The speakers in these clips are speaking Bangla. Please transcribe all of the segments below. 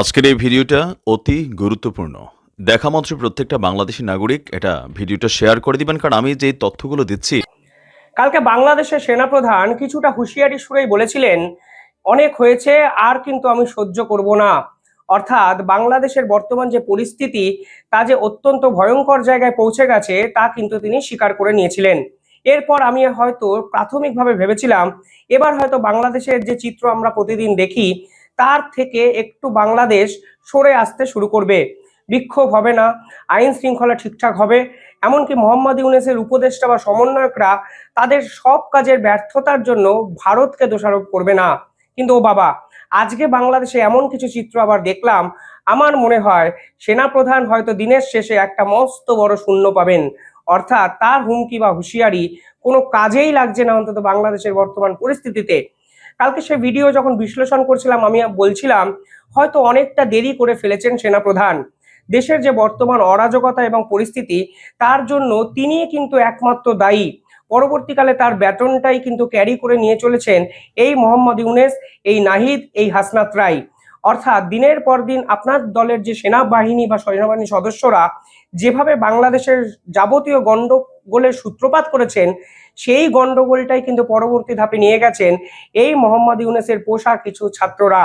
আজকের এই ভিডিওটা অতি গুরুত্বপূর্ণ। দেখা মাত্র প্রত্যেকটা বাংলাদেশি নাগরিক এটা ভিডিওটা শেয়ার করে দিবেন, কারণ আমি যে তথ্যগুলো দিচ্ছি। কালকে বাংলাদেশের সেনাপ্রধান কিছুটা হুঁশিয়ারি সুরেই বলেছিলেন, অনেক হয়েছে, আর কিন্তু আমি সহ্য করব না। অর্থাৎ বাংলাদেশের বর্তমান যে পরিস্থিতি, তা যে অত্যন্ত ভয়ঙ্কর জায়গায় পৌঁছে গেছে, তা কিন্তু তিনি স্বীকার করে নিয়েছিলেন। এরপর আমি হয়তো প্রাথমিকভাবে ভেবেছিলাম, এবার হয়তো বাংলাদেশের যে চিত্র আমরা প্রতিদিন দেখি তার থেকে একটু বাংলাদেশ সরে আসতে শুরু করবে। বিক্ষোভ হবে না, আইন শৃঙ্খলা ঠিকঠাক হবে, এমনকি মোহাম্মদ ইউনেসের উপদেষ্টা বা সমন্বয়করা তাদের সব কাজের ব্যর্থতার জন্য ভারতকে দোষারোপ করবে না। কিন্তু ও বাবা, আজকে বাংলাদেশে এমন কিছু চিত্র আবার দেখলাম, আমার মনে হয় সেনাপ্রধান হয়তো দিনের শেষে একটা মস্ত বড় শূন্য পাবেন। অর্থাৎ তার হুমকি বা হুঁশিয়ারি কোনো কাজেই লাগছে না অন্তত বাংলাদেশের বর্তমান পরিস্থিতিতে। কালকে সে ভিডিও যখন বিশ্লেষণ করছিলাম, আমি বলছিলাম, হয়তো অনেকটা দেরি করে ফেলেছেন সেনাপ্রধান। দেশের যে বর্তমান অরাজকতা এবং পরিস্থিতি, তার জন্য তিনি কিন্তু একমাত্র দায়ী। পরবর্তীকালে তার ব্যাটনটাই কিন্তু ক্যারি করে নিয়ে চলেছেন এই মোহাম্মদ ইউনেস, এই নাহিদ, এই হাসনাত রায়। অর্থাৎ দিনের পর দিন আপনার দলের যে সেনাবাহিনী বা সেনাবাহিনীর সদস্যরা, যেভাবে বাংলাদেশের যাবতীয় গন্ডগোলের সূত্রপাত করেছেন, সেই গন্ডগোলটাই কিন্তু পরবর্তী ধাপে নিয়ে গেছেন এই মোহাম্মদ ইউনেসের পোশাক কিছু ছাত্ররা।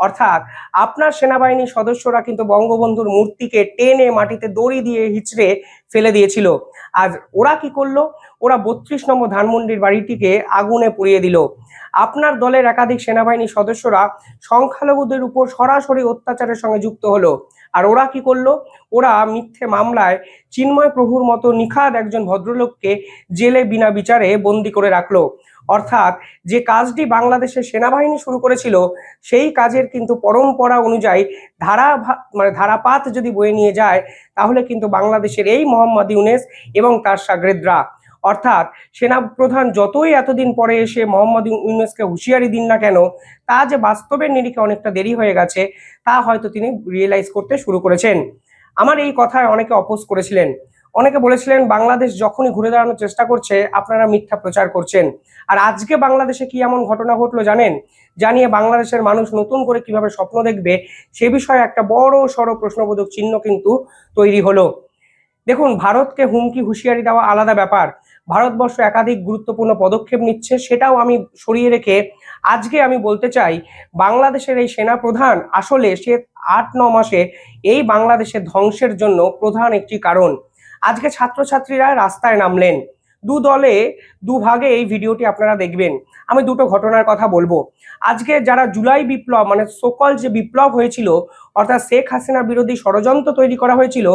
অর্থাৎ আপনার সেনাবাহিনীর সদস্যরা কিন্তু বঙ্গবন্ধুর মূর্তিকে টেনে মাটিতে দড়ি দিয়ে হিচড়ে ফেলে দিয়েছিল। আর ওরা কি করল? ওরা বত্রিশ নম্বর ধানমন্ডির বাড়িটিকে আগুনে পুড়িয়ে দিল। আপনার দলের একাধিক সেনাবাহিনীর সদস্যরা সংখ্যালঘুদের উপর সরাসরি অত্যাচারের সঙ্গে যুক্ত হলো। আর ওরা কি করল? ওরা মিথ্যে মামলায় চিন্ময় প্রভুর মতো নিখাদ একজন ভদ্রলোককে জেলে বিনা বিচারে বন্দি করে রাখল। অর্থাৎ যে কাজটি বাংলাদেশের সেনাবাহিনী শুরু করেছিল, সেই কাজের কিন্তু পরম্পরা অনুযায়ী ধারা মানে ধারাপাত যদি বয়ে নিয়ে যায়, তাহলে কিন্তু বাংলাদেশের এই মোহাম্মদ ইউনেস এবং তার সাগরেদরা অর্থাৎ সেনাপ্রধান যতই এতদিন পরে এসে মোহাম্মদ ইউনেসকে হুঁশিয়ারি দিন না কেন, তা যে বাস্তবের নিরিখে অনেকটা দেরি হয়ে গেছে, তা হয়তো তিনি রিয়েলাইজ করতে শুরু করেছেন। আমার এই কথায় অনেকে অপোজ করেছিলেন। অনেকে বলেছিলেন, বাংলাদেশ যখনই ঘুরে দাঁড়ানোর চেষ্টা করছে, আপনারা মিথ্যা প্রচার করছেন। আর আজকে বাংলাদেশে কি এমন ঘটনা ঘটলো জানেন? জানিয়ে বাংলাদেশের মানুষ নতুন করে কীভাবে স্বপ্ন দেখবে, সে বিষয়ে একটা বড় সড় প্রশ্নবোধক চিহ্ন কিন্তু তৈরি হলো। দেখুন, ভারতকে হুমকি, হুঁশিয়ারি দেওয়া আলাদা ব্যাপার। ভারতবর্ষ একাধিক গুরুত্বপূর্ণ পদক্ষেপ নিচ্ছে, সেটাও আমি সরিয়ে রেখে আজকে আমি বলতে চাই, বাংলাদেশের এই সেনা প্রধান আসলে সে আট, ন মাসে এই বাংলাদেশের ধ্বংসের জন্য প্রধান একটি কারণ। আজকে ছাত্রছাত্রীরা রাস্তায় নামলেন। দু দলে দুভাগে এই ভিডিওটি আপনারা দেখবেন। আমি দুটো ঘটনার কথা বলব। আজকে যারা জুলাই বিপ্লব মানে সকল যে বিপ্লব হয়েছিল, অর্থাৎ শেখ হাসিনা বিরোধী ষড়যন্ত্র তৈরি করা হয়েছিল,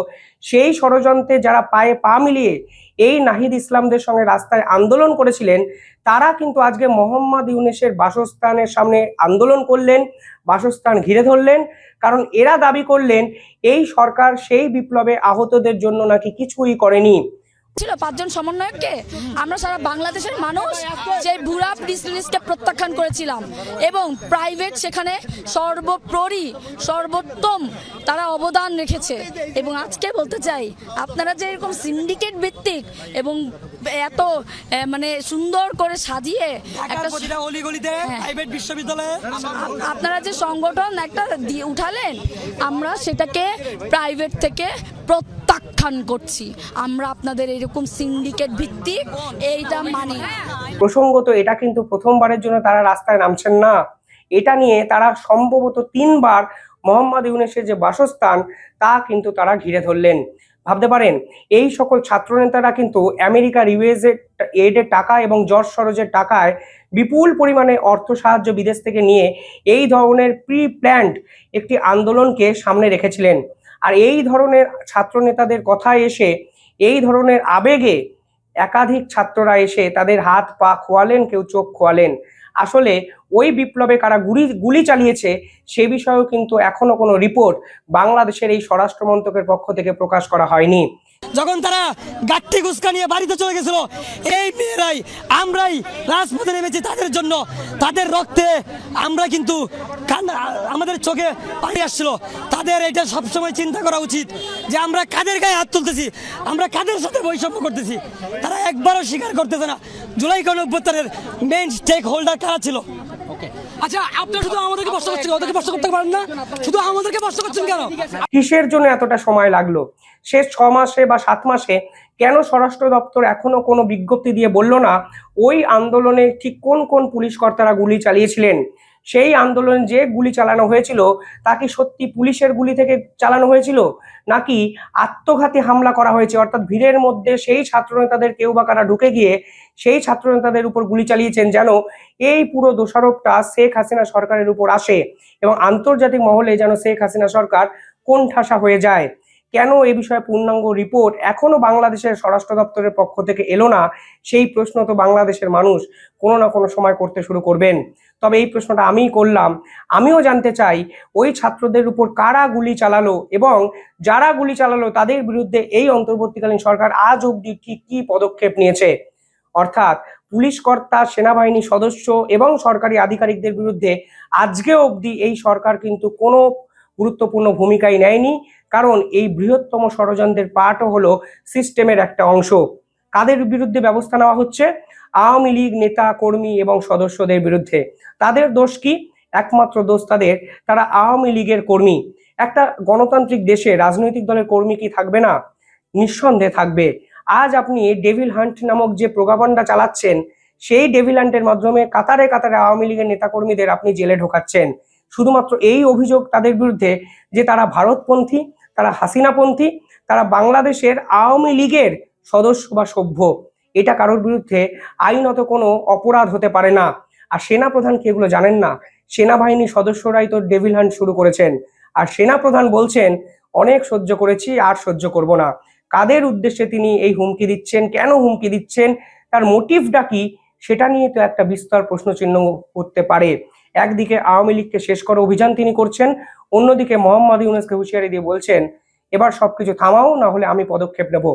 সেই ষড়যন্ত্রে যারা পায়ে পা মিলিয়ে এই নাহিদ ইসলামদের সঙ্গে রাস্তায় আন্দোলন করেছিলেন, তারা কিন্তু আজকে মোহাম্মদ ইউনেসের বাসস্থানের সামনে আন্দোলন করলেন, বাসস্থান ঘিরে ধরলেন। কারণ এরা দাবি করলেন, এই সরকার সেই বিপ্লবে আহতদের জন্য নাকি কিছুই করেনি। ছিল পাঁচজন সমন্বয়ককে? আমরা সারা বাংলাদেশের মানুষ সেই ভুরা রিলিজকে প্রত্যাখ্যান করেছিলাম। এবং প্রাইভেট সেখানে সর্বোপরি সর্বোত্তম তারা অবদান রেখেছে। এবং আজকে বলতে চাই আপনারা যে এরকম সিন্ডিকেট ভিত্তিক এবং এত মানে সুন্দর করে সাজিয়ে একটা অলিগলিতে হ্যাঁ। প্রাইভেট বিশ্ববিদ্যালয়ে আপনারা যে সংগঠন একটা দিয়ে উঠালেন আমরা সেটাকে প্রাইভেট থেকে প্রত্যাখ্যান করছি। আমরা আপনাদের এরকম সিন্ডিকেট ভিত্তিক এইটা মানি। প্রসঙ্গত এটা কিন্তু প্রথমবারের জন্য তারা রাস্তায় নামছেন না। এটা নিয়ে তারা সম্ভবত তিনবার মোহাম্মদ ইউনেসের যে বাসস্থান, তা কিন্তু তারা ঘিরে ধরলেন। ভাবতে পারেন, এই সকল ছাত্রনেতারা কিন্তু আমেরিকার ইউএসএ এডের টাকা এবং জর্জ সরোজের টাকায় বিপুল পরিমাণে অর্থ সাহায্য বিদেশ থেকে নিয়ে এই ধরনের প্রি প্ল্যান্ড একটি আন্দোলনকে সামনে রেখেছিলেন। আর এই ধরনের ছাত্র নেতাদের কথায় এসে, এই ধরনের আবেগে একাধিক ছাত্ররা এসে তাদের হাত পা খোয়ালেন, কেউ চোখ খোয়ালেন। আসলে ওই বিপ্লবে কারা গুলি গুলি চালিয়েছে, সে বিষয়েও কিন্তু এখনও কোনো রিপোর্ট বাংলাদেশের এই স্বরাষ্ট্র মন্ত্রকের পক্ষ থেকে প্রকাশ করা হয়নি। যখন তারা গাঠি গুসকা নিয়ে বাড়িতে চলে গেছিল, এই মেয়েরাই আমরাই রাজপথে নেমেছি তাদের জন্য। তাদের রক্তে আমরা কিন্তু কান- আমাদের চোখে পানি আসছিল। তাদের এটা সবসময় চিন্তা করা উচিত যে আমরা কাদের গায়ে হাত তুলতেছি, আমরা কাদের সাথে বৈষম্য করতেছি? তারা একবারও স্বীকার করতেছে না। জুলাই গণ অভ্যুত্থানের মেইন স্টেক হোল্ডার কারা ছিল? আচ্ছা আপনারা শুধু আমাদেরকে প্রশ্ন করছেন ওদেরকে প্রশ্ন করতে পারেন না? শুধু আমাদেরকে প্রশ্ন করছেন কেন? কিসের জন্য এতটা সময় লাগল? শেষ ছ মাসে বা সাত মাসে কেন স্বরাষ্ট্র দপ্তর এখনও কোনো বিজ্ঞপ্তি দিয়ে বলল না ওই আন্দোলনে ঠিক কোন কোন পুলিশ কর্তারা গুলি চালিয়েছিলেন? সেই আন্দোলনে যে গুলি চালানো হয়েছিল, তা কি সত্যি পুলিশের গুলি থেকে চালানো হয়েছিল? নাকি আত্মঘাতী হামলা করা হয়েছে? অর্থাৎ ভিড়ের মধ্যে সেই ছাত্রনেতাদের কেউ বা কারা ঢুকে গিয়ে সেই ছাত্রনেতাদের উপর গুলি চালিয়েছেন যেন এই পুরো দোষারোপটা শেখ হাসিনা সরকারের উপর আসে এবং আন্তর্জাতিক মহলে যেন শেখ হাসিনা সরকার কোণঠাসা হয়ে যায়। কেন এ বিষয়ে পূর্ণাঙ্গ রিপোর্ট এখনও বাংলাদেশের স্বরাষ্ট্র দপ্তরের পক্ষ থেকে এলো না? সেই প্রশ্ন তো বাংলাদেশের মানুষ কোনো না কোনো সময় করতে শুরু করবেন। তবে এই প্রশ্নটা আমিই করলাম। আমিও জানতে চাই, ওই ছাত্রদের উপর কারা গুলি চালালো এবং যারা গুলি চালালো তাদের বিরুদ্ধে এই অন্তর্বর্তীকালীন সরকার আজ অবধি ঠিক কি পদক্ষেপ নিয়েছে? অর্থাৎ পুলিশ কর্তা, সেনাবাহিনী সদস্য এবং সরকারি আধিকারিকদের বিরুদ্ধে আজকে অবধি এই সরকার কিন্তু কোনো গুরুত্বপূর্ণ ভূমিকাই নেয়নি, কারণ এই বৃহত্তম ষড়যন্ত্রের পার্টও হলো সিস্টেমের একটা অংশ। কাদের বিরুদ্ধে ব্যবস্থা নেওয়া হচ্ছে? আওয়ামী লীগ নেতা, কর্মী এবং সদস্যদের বিরুদ্ধে। তাদের দোষ কি? একমাত্র দোষ তাদের। তারা আওয়ামী লীগের কর্মী। একটা গণতান্ত্রিক দেশে রাজনৈতিক দলের কর্মী কি থাকবে না? নিঃসন্দেহে থাকবে। আজ আপনি ডেভিল হান্ট নামক যে প্রোগাবান্ডা চালাচ্ছেন, সেই ডেভিল হান্টের মাধ্যমে কাতারে কাতারে আওয়ামী লীগের নেতাকর্মীদের আপনি জেলে ঢোকাচ্ছেন। শুধুমাত্র এই অভিযোগ তাদের বিরুদ্ধে যে তারা ভারতপন্থী, তারা হাসিনাপন্থী, তারা বাংলাদেশের আওয়ামী লীগের সদস্য বা সভ্য। এটা কারোর বিরুদ্ধে আইনত কোনো অপরাধ হতে পারে না। আর সেনাপ্রধান কি এগুলো জানেন না? সেনাবাহিনী সদস্যরাই তো ডেভিল হান্ট শুরু করেছেন। আর সেনাপ্রধান বলছেন, অনেক সহ্য করেছি, আর সহ্য করব না। কাদের উদ্দেশ্যে তিনি এই হুমকি দিচ্ছেন? কেন হুমকি দিচ্ছেন? তার মোটিভটা কি? সেটা নিয়ে তো একটা বিস্তর প্রশ্নচিহ্ন করতে পারে। একদিকে আওয়ামী লীগকে শেষ করা অভিযান তিনি করছেন, অন্যদিকে মোহাম্মদ ইউনুসকে হুঁশিয়ারি দিয়ে বলছেন, এবার সবকিছু থামাও, না হলে আমি পদক্ষেপ নেব।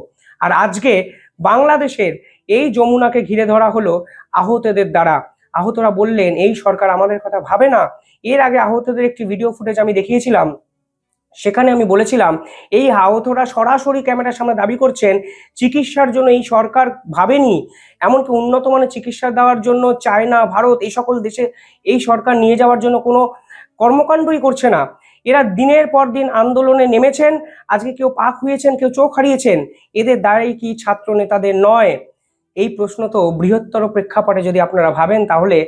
আর আজকে বাংলাদেশের এই যমুনাকে ঘিরে ধরা হলো আহতদের দ্বারা। আহতরা বললেন, এই সরকার আমাদের কথা ভাবে না। এর আগে আহতদের একটি ভিডিও ফুটেজ আমি দেখিয়েছিলাম। সেখানে আমি বলেছিলাম, এই আহতরা সরাসরি ক্যামেরার সামনে দাবি করছেন, চিকিৎসার জন্য এই সরকার ভাবেনি। এমনকি উন্নত মানের চিকিৎসা দেওয়ার জন্য চায়না, ভারত এই সকল দেশে এই সরকার নিয়ে যাওয়ার জন্য কোনো কর্মকাণ্ডই করছে না। এরা দিনের পর দিন আন্দোলনে নেমেছেন, আজকে কেউ পাক হয়েছেন কেউ চোখ হারিয়েছেন। এদের দাঁড়াই কি ছাত্র নেতাদের নয়? এই প্রশ্ন তো বৃহত্তর প্রেক্ষাপটে যদি আপনারা ভাবেন, তাহলে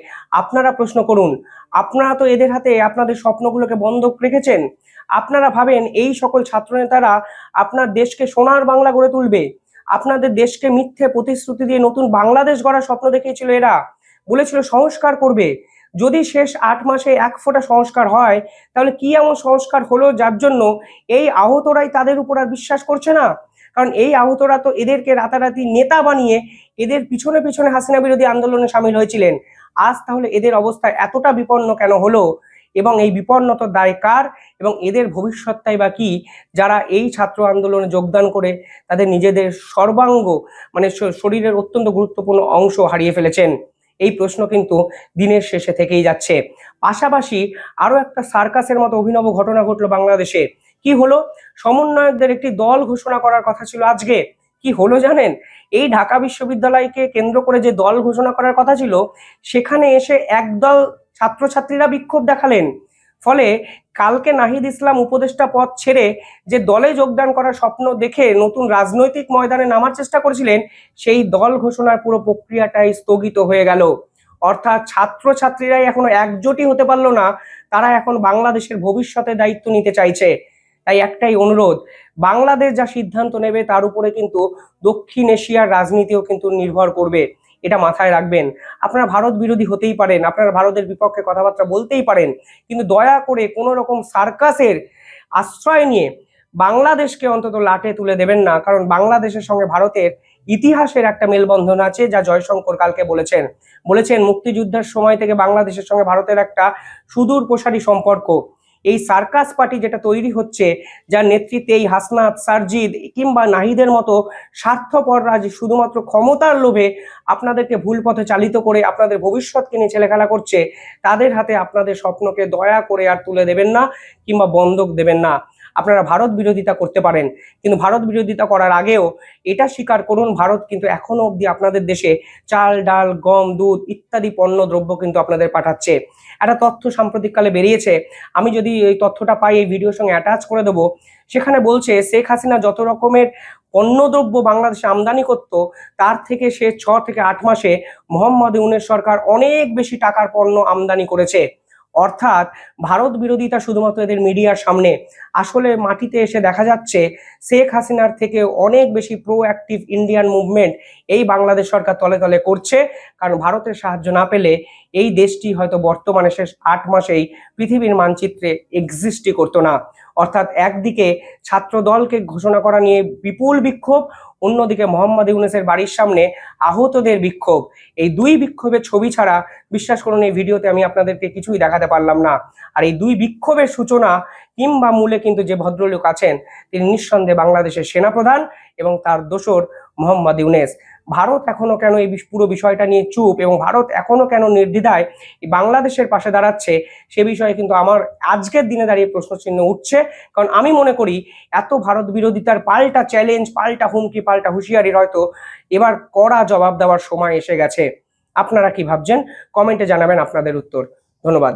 আপনারা প্রশ্ন করুন। আপনারা তো এদের হাতে আপনাদের স্বপ্নগুলোকে বন্ধক রেখেছেন। আপনারা ভাবেন এই সকল ছাত্রনেতারা আপনার দেশকে সোনার বাংলা গড়ে তুলবে। আপনাদের দেশকে মিথ্যে প্রতিশ্রুতি দিয়ে নতুন বাংলাদেশ গড়ার স্বপ্ন দেখিয়েছিল এরা। বলেছিল, সংস্কার করবে। যদি শেষ আট মাসে এক ফোঁটা সংস্কার হয়, তাহলে কি এমন সংস্কার হলো যার জন্য এই আহতরাই তাদের উপর আর বিশ্বাস করছে না? কারণ এই আহতরা তো এদেরকে রাতারাতি নেতা বানিয়ে এদের পিছনে পিছনে হাসিনা বিরোধী আন্দোলনে সামিল হয়েছিলেন। আজ তাহলে এদের অবস্থা এতটা বিপন্ন কেন হলো? এবং এই বিপন্নতার দায় কার? এবং এদের ভবিষ্যৎটাই বা কি? যারা এই ছাত্র আন্দোলনে যোগদান করে তাদের নিজেদের সর্বাঙ্গ মানে শরীরের অত্যন্ত গুরুত্বপূর্ণ অংশ হারিয়ে ফেলেছেন। এই প্রশ্ন কিন্তু দিনের শেষে থেকেই যাচ্ছে। পাশাপাশি আরও একটা সার্কাসের মতো অভিনব ঘটনা ঘটলো বাংলাদেশে। কি হলো? সমন্বয়কদের একটি দল ঘোষণা করার কথা ছিল আজকে। কি হলো জানেন? এই ঢাকা বিশ্ববিদ্যালয়কে কেন্দ্র করে যে দল ঘোষণা করার কথা ছিল, সেখানে এসে একদল ছাত্রছাত্রীরা বিক্ষোভ দেখালেন। ফলে কালকে নাহিদ ইসলাম উপদেষ্টা পদ ছেড়ে যে দলে যোগদান করার স্বপ্ন দেখে নতুন রাজনৈতিক ময়দানে নামার চেষ্টা করেছিলেন, সেই দল ঘোষণার পুরো প্রক্রিয়াটাই স্থগিত হয়ে গেল। অর্থাৎ ছাত্রছাত্রীরাই এখনও একজোটই হতে পারল না, তারা এখন বাংলাদেশের ভবিষ্যতে দায়িত্ব নিতে চাইছে। তাই একটাই অনুরোধ, বাংলাদেশ যা সিদ্ধান্ত নেবে তার উপরে কিন্তু দক্ষিণ এশিয়ার রাজনীতিও কিন্তু নির্ভর করবে, এটা মাথায় রাখবেন। আপনারা ভারত বিরোধী হতেই পারেন, আপনারা ভারতের বিপক্ষে কথাবার্তা বলতেই পারেন, কিন্তু দয়া করে কোনো রকম সার্কাসের আশ্রয় নিয়ে বাংলাদেশকে অন্তত লাটে তুলে দেবেন না, কারণ বাংলাদেশের সঙ্গে ভারতের ইতিহাসের একটা মেলবন্ধন আছে যা জয়শঙ্কর কালকে বলেছেন। বলেছেন, মুক্তিযুদ্ধের সময় থেকে বাংলাদেশের সঙ্গে ভারতের একটা সুদূর প্রসারী সম্পর্ক এই সার্কাস পার্টি যেটা তৈরি হচ্ছে, যার নেতৃত্বে এই হাসনাত, সারজিদ কিংবা নাহিদের মতো স্বার্থপররা যে শুধুমাত্র ক্ষমতার লোভে আপনাদেরকে ভুল পথে চালিত করে আপনাদের ভবিষ্যৎকে নিয়ে ছেলেখেলা করছে, তাদের হাতে আপনাদের স্বপ্নকে দয়া করে আর তুলে দেবেন না কিংবা বন্ধক দেবেন না। আপনারা ভারত বিরোধিতা করতে পারেন। কিন্তু ভারত বিরোধিতা করার আগেও এটা স্বীকার করুন, ভারত কিন্তু এখনও অবধি আপনাদের দেশে চাল, ডাল, গম, দুধ ইত্যাদি পণ্য দ্রব্য কিন্তু আপনাদের পাঠাচ্ছে। একটা তথ্য সাম্প্রতিককালে বেরিয়েছে। আমি যদি এই তথ্যটা পাই, এই ভিডিওর সঙ্গে অ্যাটাচ করে দেবো। সেখানে বলছে, শেখ হাসিনা যত রকমের পণ্যদ্রব্য বাংলাদেশে আমদানি করত, তার থেকে সে ছ থেকে আট মাসে মোহাম্মদ ইউনের সরকার অনেক বেশি টাকার পণ্য আমদানি করেছে। অর্থাৎ ভারত বিরোধিতা শুধুমাত্র এদের মিডিয়ার সামনে আসলে মাটিতে এসে দেখা যাচ্ছে শেখ হাসিনার থেকে অনেক বেশি প্রো অ্যাক্টিভ ইন্ডিয়ান মুভমেন্ট এই বাংলাদেশ সরকার তলে তলে করছে। কারণ ভারতের সাহায্য না পেলে এই দেশটি হয়তো বর্তমানে শেষ আট মাসেই পৃথিবীর মানচিত্রে এক্সিস্টই করতো না। অর্থাৎ একদিকে ছাত্র দলকে ঘোষণা করা নিয়ে বিপুল বিক্ষোভ, অন্যদিকে মোহাম্মদ ইউনেসের বাড়ির সামনে আহতদের বিক্ষোভ। এই দুই বিক্ষোভের ছবি ছাড়া বিশ্বাস করুন, এই ভিডিওতে আমি আপনাদেরকে কিছুই দেখাতে পারলাম না। আর এই দুই বিক্ষোভের সূচনা কিংবা মূলে কিন্তু যে ভদ্রলোক আছেন, তিনি নিঃসন্দেহে বাংলাদেশের সেনাপ্রধান এবং তার দোসর মোহাম্মদ ইউনেস। ভারত এখনও কেন এই পুরো বিষয়টা নিয়ে চুপ এবং ভারত এখনও কেন নির্দ্বিধায় বাংলাদেশের পাশে দাঁড়াচ্ছে, সে বিষয়ে কিন্তু আমার আজকের দিনে দাঁড়িয়ে প্রশ্নচিহ্ন উঠছে। কারণ আমি মনে করি, এত ভারত বিরোধিতার পাল্টা চ্যালেঞ্জ পাল্টা হুমকি, পাল্টা হুঁশিয়ারির হয়তো এবার কড়া জবাব দেওয়ার সময় এসে গেছে। আপনারা কি ভাবছেন? কমেন্টে জানাবেন আপনাদের উত্তর। ধন্যবাদ।